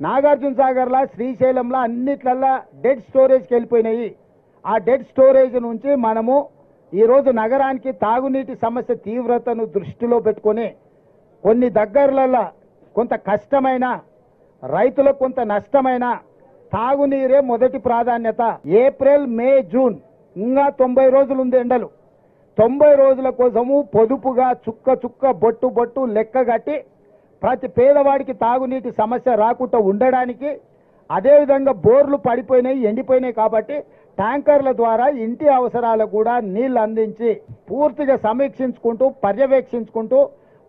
నాగార్జున సాగర్లా శ్రీశైలంలో అన్నిట్లల్లా డెడ్ స్టోరేజ్కి వెళ్ళిపోయినాయి. ఆ డెడ్ స్టోరేజ్ నుంచి మనము ఈరోజు నగరానికి తాగునీటి సమస్య తీవ్రతను దృష్టిలో పెట్టుకొని కొన్ని దగ్గరలలో కొంత కష్టమైన రైతులకు కొంత నష్టమైన తాగునీరే మొదటి ప్రాధాన్యత. ఏప్రిల్ మే జూన్ ఇంకా తొంభై రోజులు ఉంది ఎండలు. తొంభై రోజుల కోసము పొదుపుగా చుక్క చుక్క బొట్టు బొట్టు లెక్క కట్టి ప్రతి పేదవాడికి తాగునీటి సమస్య రాకుండా ఉండడానికి అదేవిధంగా బోర్లు పడిపోయినాయి ఎండిపోయినాయి కాబట్టి ట్యాంకర్ల ద్వారా ఇంటి అవసరాలకు కూడా నీళ్ళు అందించి పూర్తిగా సమీక్షించుకుంటూ పర్యవేక్షించుకుంటూ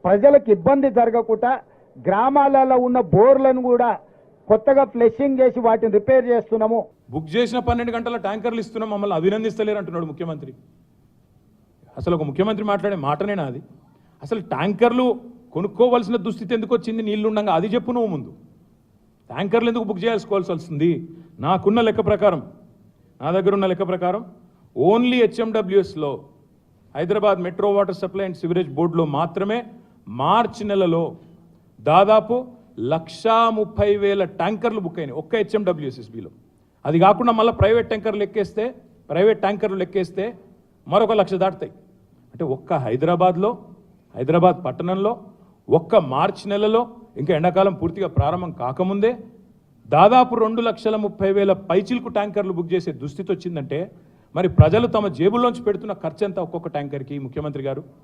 ప్రజలకు ఇబ్బంది జరగకుండా గ్రామాలలో ఉన్న బోర్లను కూడా కొత్తగా ఫ్లెషింగ్ చేసి వాటిని రిపేర్ చేస్తున్నాము. బుక్ చేసిన పన్నెండు గంటల ట్యాంకర్లు ఇస్తున్నాం మమ్మల్ని అభినందిస్తలేరు అంటున్నాడు ముఖ్యమంత్రి. అసలు ఒక ముఖ్యమంత్రి మాట్లాడే మాటనేనా అది? అసలు ట్యాంకర్లు కొనుక్కోవాల్సిన దుస్థితి ఎందుకు వచ్చింది? నీళ్ళుండగా అది చెప్పు నువ్వు ముందు. ట్యాంకర్లు ఎందుకు బుక్ చేసుకోవాల్సి వస్తుంది? నాకున్న లెక్క ప్రకారం. నా దగ్గర ఉన్న లెక్క ప్రకారం only హెచ్ఎండబ్ల్యూఎస్లో Hyderabad metro water supply and sewerage బోర్డులో మాత్రమే మార్చి నెలలో దాదాపు లక్షా ముప్పై వేల ట్యాంకర్లు బుక్ అయినాయి. ఒక్క హెచ్ఎండబ్ల్యూఎస్ఎస్బిలో అది కాకుండా మళ్ళీ ప్రైవేట్ ట్యాంకర్లు ఎక్కేస్తే ప్రైవేట్ ట్యాంకర్లు ఎక్కేస్తే మరొక లక్ష దాటుతాయి. అంటే ఒక్క హైదరాబాద్లో హైదరాబాద్ పట్టణంలో ఒక్క మార్చి నెలలో ఇంకా ఎండాకాలం పూర్తిగా ప్రారంభం కాకముందే దాదాపు రెండు లక్షల ముప్పై వేల పైచిల్కు ట్యాంకర్లు బుక్ చేసే దుస్థితి వచ్చిందంటే మరి ప్రజలు తమ జేబుల్లోంచి పెడుతున్న ఖర్చు ఎంత ఒక్కొక్క ట్యాంకర్కి? ముఖ్యమంత్రి గారు?